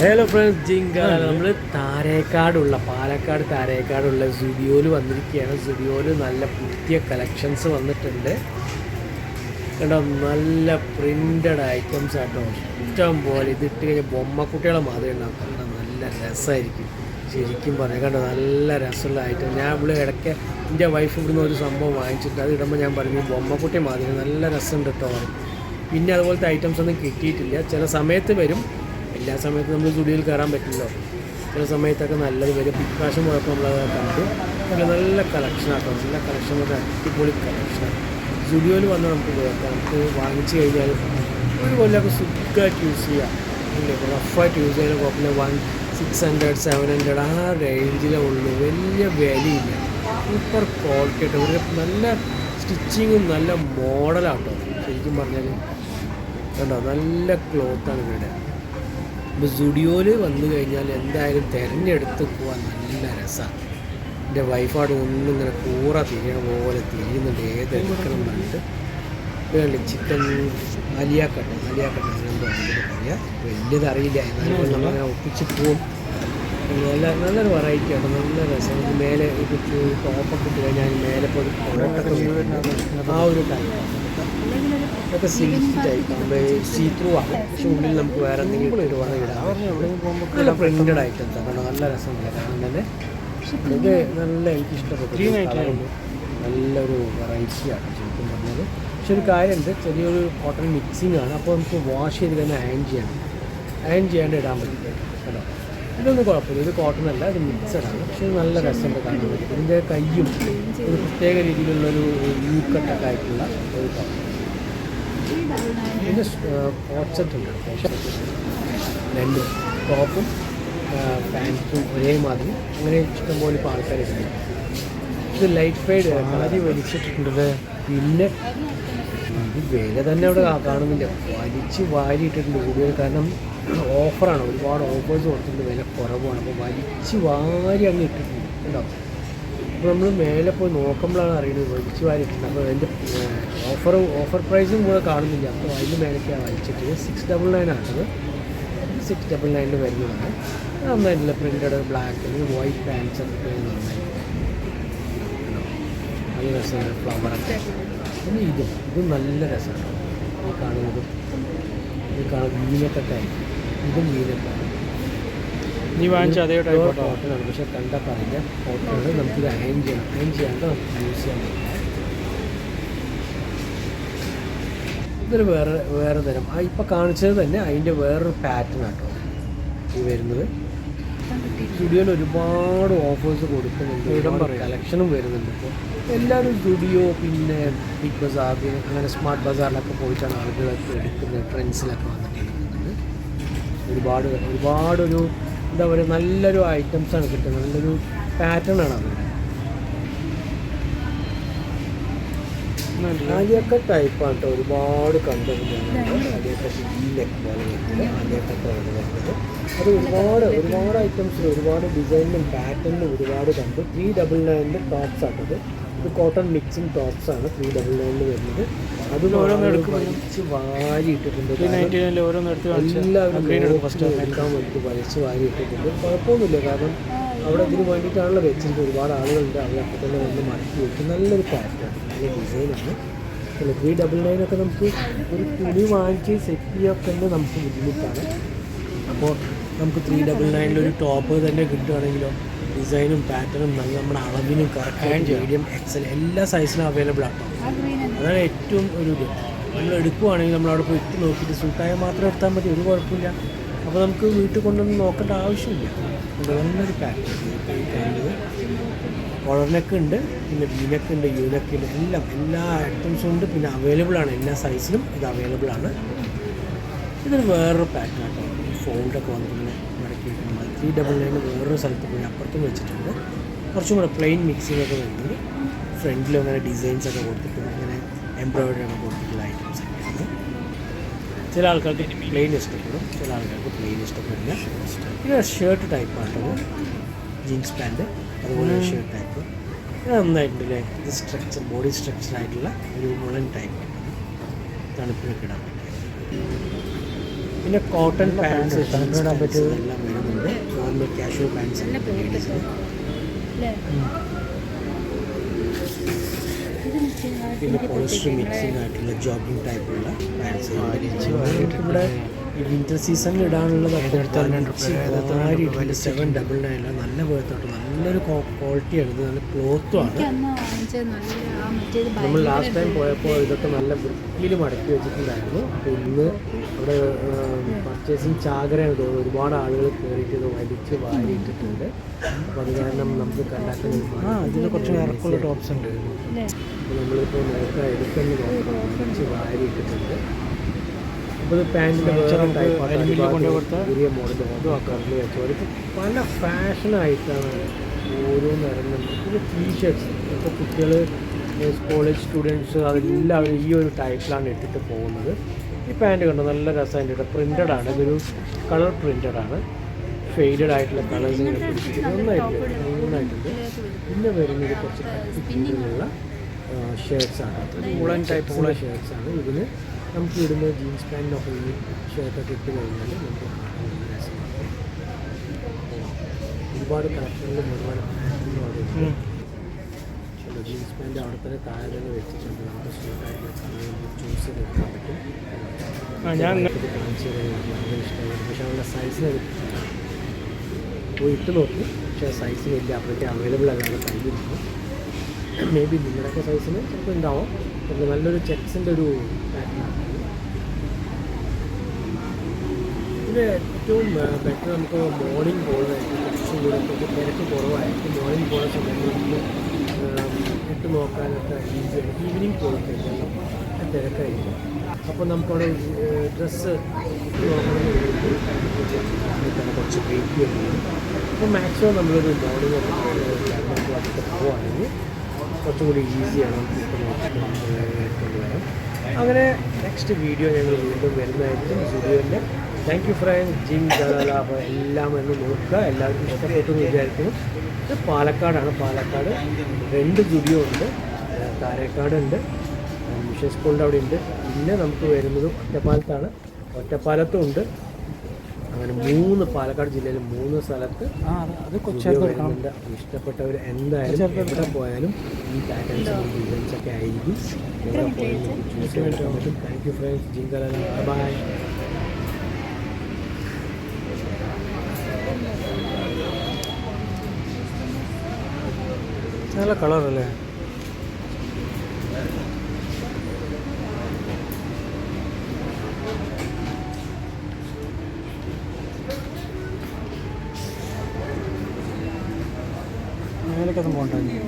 Hello friends ജിങ്ക നമ്മൾ താരേക്കാടുള്ള പാലക്കാട് താരേക്കാടുള്ള സുഡിയോയിൽ വന്നിരിക്കുകയാണ്. സുഡിയോയിൽ നല്ല പുതിയ കളക്ഷൻസ് വന്നിട്ടുണ്ട്. കണ്ടോ? നല്ല പ്രിന്റഡ് ഐറ്റംസ് ആട്ടോ. ഇഷ്ടം പോലെ ഇതിട്ട് കഴിഞ്ഞാൽ ബൊമ്മക്കുട്ടികളെ മാതിരി ഉണ്ടാവും കണ്ടോ? നല്ല രസമായിരിക്കും. ശരിക്കും പറയാം. കണ്ടോ? നല്ല രസമുള്ള ഐറ്റം ഞാൻ ഇവിടെ ഇടയ്ക്ക് എന്റെ വൈഫ് ഇവിടുന്ന് ഒരു സംഭവം വാങ്ങിച്ചിട്ട് അത് ഇടുമ്പോൾ ഞാൻ പറഞ്ഞു ബൊമ്മക്കുട്ടി മാതിരി. നല്ല രസമുണ്ട് കേട്ടോ പിന്നെ അതുപോലത്തെ ഐറ്റംസ് ഒന്നും കിട്ടിയിട്ടില്ല. ചില സമയത്ത് വരും. എല്ലാ സമയത്തും നമ്മൾ സ്റ്റുഡിയോയിൽ കയറാൻ പറ്റില്ലല്ലോ. ചില സമയത്തൊക്കെ നല്ലത് വരും. ഇപ്രാവശ്യം പോയപ്പോൾ നമ്മളത് കണ്ടു. നല്ല കളക്ഷനാട്ടോ നല്ല കളക്ഷൻ ഒരു അടിപൊളി കളക്ഷനാണ് സ്റ്റുഡിയോയിൽ വന്ന് നമുക്ക് നോക്കാം നമുക്ക് വാങ്ങിച്ചു കഴിഞ്ഞാൽ ഒരു കൊല്ലമൊക്കെ സുഖമായിട്ട് യൂസ് ചെയ്യാം. ഇല്ലേ? റഫായിട്ട് യൂസ് ചെയ്യാൻ കുഴപ്പമില്ല. One six hundred seven hundred ആ റേഞ്ചിലേ ഉള്ളൂ. വലിയ വിലയില്ല. സൂപ്പർ ക്വാളിറ്റി ആയിട്ട് ഒരു നല്ല സ്റ്റിച്ചിങ്ങും നല്ല മോഡലാട്ടോ ശരിക്കും പറഞ്ഞാൽ കണ്ടോ? നല്ല ക്ലോത്താണ് ഇവിടെ. ഇപ്പോൾ സ്റ്റുഡിയോയിൽ വന്നു കഴിഞ്ഞാൽ എന്തായാലും തിരഞ്ഞെടുത്ത് പോകാൻ നല്ല രസമാണ് എന്റെ വൈഫാട് ഒന്നും ഇങ്ങനെ കൂറ തിരിയണ പോലെ തിരിയുന്നുണ്ട്. ഏതെടുക്കണം പറഞ്ഞിട്ട്. ഇതുണ്ട് ചിക്കൻ അലിയാക്കട്ട അലിയാക്കട്ട എന്തോ അതിന് പറയാം. വലിയതറിയില്ല എന്നാലും നമ്മളിങ്ങനെ ഒപ്പിച്ച് പോവും. നല്ല നല്ലൊരു വെറൈറ്റി ആണ് നല്ല രസം. മേലെ ഇത് ടോപ്പൊക്കെ ഇട്ട് കഴിഞ്ഞാൽ മേലെ പോയി ആ ഒരു ടൈപ്പ് ഇതൊക്കെ സിൽക്ക് ടൈപ്പ് ആകുമ്പോൾ സീ ത്രൂ ആണ്. പക്ഷെ ഉള്ളിൽ നമുക്ക് വേറെ എന്തെങ്കിലും ഒരുപാട് ഇടാം. നല്ല പ്രിന്റഡ് ഐറ്റംസ് ആണ് നല്ല രസമുണ്ട് കാണാൻ തന്നെ ഇത് നല്ല എനിക്ക് ഇഷ്ടപ്പെട്ടു. നല്ലൊരു വെറൈറ്റി ആണ് ശരിക്കും പറഞ്ഞത് പക്ഷെ ഒരു കാര്യമുണ്ട്. ചെറിയൊരു കോട്ടൺ മിക്സിംഗ് ആണ്. അപ്പോൾ നമുക്ക് വാഷ് ചെയ്ത് തന്നെ അയൺ ചെയ്യണം. അയൺ ചെയ്യാണ്ട് ഇടാൻ പറ്റും. കേട്ടോ? ഇതൊന്നും കുഴപ്പമില്ല. ഇത് കോട്ടൺ അല്ല ഇത് മിക്സഡാണ് ആണ്. പക്ഷെ നല്ല രസമുണ്ട് കാണാൻ. പറ്റും ഇതിന്റെ കയ്യും ഒരു പ്രത്യേക രീതിയിലുള്ളൊരു യൂ കട്ടൊക്കെ ആയിട്ടുള്ള ഒരു കോട്ടൺ കോൺസെപ്റ്റ് രണ്ട് ടോപ്പും പാന്റും ഒരേമാതിരി അങ്ങനെ ഇഷ്ടംപോലെ ഇപ്പോൾ ആൾക്കാർ ഇത് ലൈറ്റ് ഫെയ്ഡ് ആദ്യം വലിച്ചിട്ടുണ്ട് പിന്നെ ഇത് വില തന്നെ അവിടെ കാണുന്നില്ല. വലിച്ച് വാരി ഇട്ടിട്ടുണ്ട് കൂടുതൽ. കാരണം ഓഫറാണ് ഒരുപാട് ഓഫേഴ്സ് കൊടുത്തിട്ടുണ്ട്. വില കുറവാണ്. അപ്പോൾ വലിച്ച് വാരി അങ്ങ് ഇട്ടിട്ടുണ്ട്. കേട്ടോ അപ്പോൾ നമ്മൾ മേലെ പോയി നോക്കുമ്പോഴാണ് അറിയുന്നത് വലിച്ചു വാരിയിട്ടുണ്ട് അപ്പോൾ അതിന്റെ ഓഫർ ഓഫർ പ്രൈസും കൂടെ കാണുന്നില്ല. അപ്പോൾ അതിന് മേലേക്കാണ് വലിച്ചിട്ട് സിക്സ് ഡബിൾ നയൻ ആണത് സിക്സ് ഡബിൾ നയനിൽ വരുന്നതാണ്. നന്നായിട്ടുള്ള പ്രിന്റഡ് ബ്ലാക്ക് വൈറ്റ് പാൻസ് ഒക്കെ നല്ല രസമാണ്. ഫ്ലവറൊക്കെ പിന്നെ ഇതും ഇതും നല്ല രസമാണ്. ഈ കാണുന്നതും. ഈ കാണുന്ന മീനക്കെട്ടായിരിക്കും ഇതും വീനൊക്കെയാണ് നീ വാങ്ങിച്ച അതേ ടൈപ്പ് കേട്ടോ കോട്ടനാണ് പക്ഷെ കണ്ടാൽ പറയില്ല. കോട്ടനാണ് നമുക്കിത് ഹാങ് ചെയ്യണം. ഹാങ് ചെയ്യാണ്ട് നമുക്ക് യൂസ് ചെയ്യാൻ പറ്റും ഇതൊരു വേറെ വേറെ തരം. ആ ഇപ്പം കാണിച്ചത് തന്നെ അതിന്റെ വേറൊരു പാറ്റേൺ ആട്ടോ. ഈ വരുന്നത്. സ്റ്റുഡിയോയിൽ ഒരുപാട് ഓഫേഴ്സ് കൊടുക്കുന്നുണ്ട്. ഒരുപാട് കളക്ഷനും വരുന്നുണ്ട് ഇപ്പോൾ എല്ലാവരും സ്റ്റുഡിയോ പിന്നെ ബിഗ് ബസാർ അങ്ങനെ സ്മാർട്ട് ബസാറിലൊക്കെ പോയിട്ടാണ് ആളുകളൊക്കെ എടുക്കുന്നത് ട്രെൻഡ്സിലൊക്കെ വന്നിട്ട് എടുക്കുന്നത്. ഒരുപാട് ഒരുപാട് ഒരു എന്താ പറയുക നല്ലൊരു ഐറ്റംസാണ് കിട്ടുന്നത്. നല്ലൊരു പാറ്റേൺ ആണ് അത്. ആലിയൊക്കെ ടൈപ്പാണ് കേട്ടോ ഒരുപാട് കണ്ടുകൊണ്ട് ആലിയൊക്കെ നെക്ക് പോലെ വരുന്നത് ആലിയൊക്കെ പോലെ വരുന്നത് അത്. ഒരുപാട് ഒരുപാട് ഐറ്റംസിൽ ഒരുപാട് ഡിസൈനിലും പാറ്റേണിലും ഒരുപാട് കണ്ടു. ത്രീ ഡബിൾ നയന്റെ ടോപ്സ് ആട്ടത് ഇത് കോട്ടൺ മിക്സിങ് ടോപ്സ് ആണ് ത്രീ ഡബിൾ നയനിൽ വരുന്നത്. അതും വലിച്ച് വാരി ഇട്ടിട്ടുണ്ട് എല്ലാവരും എടുക്കാൻ വേണ്ടിയിട്ട് വലിച്ച് വാരി ഇട്ടിട്ടുണ്ട് കുഴപ്പമൊന്നുമില്ല. കാരണം അവിടെ ഇതിന് വേണ്ടിയിട്ടാണല്ലോ വെച്ചിട്ട് ഒരുപാട് ആളുകളുണ്ട്. അവർ അപ്പം തന്നെ വന്ന് മാറ്റി വെക്കും നല്ലൊരു പാറ്റേൺ നല്ല ഡിസൈനാണ് അല്ല ത്രീ ഡബിൾ നയൻ ഒക്കെ നമുക്ക് ഒരു തുണി വാങ്ങിച്ച് സെറ്റ് ചെയ്യാൻ തന്നെ നമുക്ക് ബുദ്ധിമുട്ടാണ്. അപ്പോൾ നമുക്ക് ത്രീ ഡബിൾ നയനിൽ ഒരു ടോപ്പ് തന്നെ കിട്ടുകയാണെങ്കിലോ ഡിസൈനും പാറ്റേണും നല്ല നമ്മുടെ അളവിനും കറക്റ്റ് മീഡിയം എക്സൽ എല്ലാ സൈസിലും അവൈലബിൾ ആണ്. അതാണ് ഏറ്റവും ഒരു ഇത്. നമ്മൾ എടുക്കുവാണെങ്കിൽ നമ്മൾ അവിടെ പോയി ഇട്ട് നോക്കിയിട്ട് സുൽത്തായ മാത്രം എടുത്താൽ മതി ഒരു കുഴപ്പമില്ല. അപ്പോൾ നമുക്ക് വീട്ടിൽ കൊണ്ടൊന്നും നോക്കേണ്ട ആവശ്യമില്ല. നല്ലൊരു പാറ്റേൺ കോളറിനൊക്കെ ഉണ്ട് പിന്നെ വീനൊക്കെ ഉണ്ട് യൂനൊക്കെ ഉണ്ട് എല്ലാം എല്ലാ ഐറ്റംസും ഉണ്ട്. പിന്നെ അവൈലബിൾ ആണ്. എല്ലാ സൈസിലും ഇത് അവൈലബിൾ ആണ്. ഇതൊരു വേറൊരു പാറ്റേൺ ആട്ടോ. ഫോൾഡൊക്കെ വന്നിങ്ങനെ മടക്കി വെക്കണം ത്രീ ഡബിൾ നയൻ വേറൊരു സ്ഥലത്ത് പോയി അപ്പുറത്തും വെച്ചിട്ടുണ്ട്. കുറച്ചും കൂടെ പ്ലെയിൻ മിക്സിംഗ് ഒക്കെ വരുന്നത് ഫ്രണ്ടിലും അങ്ങനെ ഡിസൈൻസ് ഒക്കെ കൊടുത്തിട്ടുണ്ട് ഇങ്ങനെ എംബ്രോയിഡറി ഒക്കെ കൊടുത്തിട്ടുള്ള ഐറ്റംസ് ഒക്കെയാണ്. ചില ആൾക്കാർക്ക് പ്ലെയിൻ ഇഷ്ടപ്പെടും. ചില ആൾക്കാർക്ക് പ്ലെയിൻ ഇഷ്ടപ്പെടില്ല പിന്നെ ഷർട്ട് ടൈപ്പാണ് ജീൻസ് പാന്റ് അതുപോലെ ഷർട്ട് ടൈപ്പ് ഇത് നന്നായിട്ടുണ്ട് അല്ലേ ഇത് സ്ട്രക്ചർ ബോഡി സ്ട്രക്ചർ ആയിട്ടുള്ള ഒരു മുളൻ ടൈപ്പ് തണുപ്പിനൊക്കെ ഇടാൻ പറ്റും പിന്നെ കോട്ടൺ പാൻസ് pant ഇടാൻ പറ്റും എല്ലാം വരുന്നുണ്ട് നോർമൽ കാഷ്വൽ പാൻസ് പിന്നെ പോളിസ്റ്റർ മിക്സിംഗ് ആയിട്ടുള്ള ജോഗിങ് ടൈപ്പുള്ള പാൻസ് ഇവിടെ ഈ സീസണിൽ സീസണിൽ ഇടാനുള്ളതൊക്കെ സെവൻ ഡബിൾ നയൻ നല്ല പോയത്തോട്ട് നല്ലൊരു ക്വാളിറ്റിയാണ് ഇത് നല്ല ക്ലോത്തും ആണ്. നമ്മൾ ലാസ്റ്റ് ടൈം പോയപ്പോൾ ഇതൊക്കെ നല്ല വൃത്തിയിൽ മടക്കി വെച്ചിട്ടുണ്ടായിരുന്നു. അപ്പോൾ ഇന്ന് അവിടെ പർച്ചേസിങ് ചാകരയാണ് തോന്നുന്നത് ഒരുപാട് ആളുകൾ കയറിയിട്ട് ഇത് വലിച്ച് വാരിയിട്ടിട്ടുണ്ട് അപ്പോൾ അത് കാരണം നമുക്ക് കണ്ടാക്കാൻ ആ ഇതിൽ കുറച്ച് ഇറക്കുള്ള ടോപ്സ് ഉണ്ട്. നമ്മളിപ്പോൾ നേരത്തെ എടുക്കുന്നു വലിച്ച് വാരിയിട്ടിട്ടുണ്ട് അപ്പോൾ ഇത് പാന്റിന്റെ പല ഫാഷനായിട്ടാണ് ഓരോന്ന് ഇറങ്ങുന്നത്. പിന്നെ ടീഷർട്ട്സ് ഇപ്പോൾ കുട്ടികൾ കോളേജ് സ്റ്റുഡൻസ് അതെല്ലാവരും ഈ ഒരു ടൈപ്പിലാണ് ഇട്ടിട്ട് പോകുന്നത്. ഈ പാന്റ് കണ്ടോ? നല്ല രസമായിട്ട് പ്രിന്റഡ് ആണ്. ഇതൊരു കളർ പ്രിന്റഡ് ആണ്. ഫെയ്ഡഡ് ആയിട്ടുള്ള കളർ നന്നായിട്ടുണ്ട്. നന്നായിട്ടുണ്ട്. പിന്നെ വരുന്നത് കുറച്ച് കട്ടിപ്പിന്നുള്ള ഷർട്ട്സ് ആണ്. ഉളൻ ടൈപ്പ് ഉള്ള ഷർട്ട്സ് ആണ്. ഇതിന് നമുക്ക് ഇടുന്ന ജീൻസ് പാന്റിനൊക്കെ ഈ ഷർട്ടൊക്കെ ഇട്ട് കഴിഞ്ഞാൽ നമുക്ക് ഒരുപാട് കളക്ഷനിലും ഒരുപാട് ചില ജീൻസ് പാന്റ് അവിടെ തന്നെ താഴെ തന്നെ വെച്ചിട്ടുണ്ട്. നമുക്ക് സ്യൂട്ടായിട്ടുള്ള കളർ ചൂസ് ചെയ്തെടുക്കാൻ പറ്റും. കാണിച്ചു ഭയങ്കര ഇഷ്ടമായിരുന്നു പക്ഷെ അവരുടെ സൈസിന് പോയി ഇട്ട് നോക്കി. പക്ഷേ സൈസിന് വലിയ അപ്പോഴത്തെ അവൈലബിൾ അല്ലാതെ കയ്യിരിക്കും മേ ബി നിങ്ങളുടെയൊക്കെ സൈസിന് ചിലപ്പോൾ ഉണ്ടാവും. നല്ലൊരു ചെക്സിന്റെ ഒരു പാറ്റേൺ ഇത് ഏറ്റവും ബെറ്റർ നമുക്ക് മോർണിംഗ് പോകുന്നതായിരിക്കും കുറച്ചും കൂടെ തിരക്ക് കുറവായിരിക്കും. മോർണിംഗ് പോകുന്ന സമയത്ത് നമുക്ക് ഇട്ട് നോക്കാനൊക്കെ ഈസിയാണ് ഈവനിങ് നല്ല തിരക്കായിരിക്കും. അപ്പോൾ നമുക്കവിടെ ഡ്രസ്സ് നോക്കണമെന്ന് കുറച്ച് വെയിറ്റ് വരും അപ്പോൾ മാക്സിമം നമ്മളൊരു മോർണിംഗ് ഒക്കെ പോവുകയാണെങ്കിൽ കുറച്ചും കൂടി ഈസിയാണ് നമുക്ക് ഇട്ട് നോക്കിയിട്ട് കൊണ്ടുവരാം അങ്ങനെ നെക്സ്റ്റ് വീഡിയോ ഞങ്ങൾ വീണ്ടും വരുന്നതായിരിക്കും. സ്റ്റുഡിയോന്റെ താങ്ക് യു ഫ്രണ്ട്സ് ജിം ജനല അപ്പോൾ എല്ലാം എന്ന് നോക്കുക. എല്ലാവർക്കും ഇഷ്ടപ്പെട്ടു എന്ന് വിചാരിക്കുന്നു. ഇത് പാലക്കാടാണ്. പാലക്കാട് രണ്ട് സ്റ്റുഡിയോ ഉണ്ട്. ഉണ്ട് മിഷൻ സ്കൂളിന്റെ അവിടെ ഉണ്ട് പിന്നെ നമുക്ക് വരുന്നത് ഒറ്റപ്പാലത്താണ്. ഒറ്റപ്പാലത്തും ഉണ്ട്. അങ്ങനെ മൂന്ന് പാലക്കാട് ജില്ലയിൽ മൂന്ന് സ്ഥലത്ത് വരുന്നുണ്ട്. ഇഷ്ടപ്പെട്ടവർ എന്തായാലും എവിടെ പോയാലും ഈ പാറ്റേൺസ് ഡിസൈൻസ് ഒക്കെ ആയിരിക്കും. എവിടെ പോയാലും ചൂസ് ചെയ്യാൻ പറ്റും. താങ്ക് യു ഫ്രണ്ട്സ് ജിങ്കല ബൈ നല്ല കളറല്ലേ മേലേക്കൊന്നും പോകണ്ട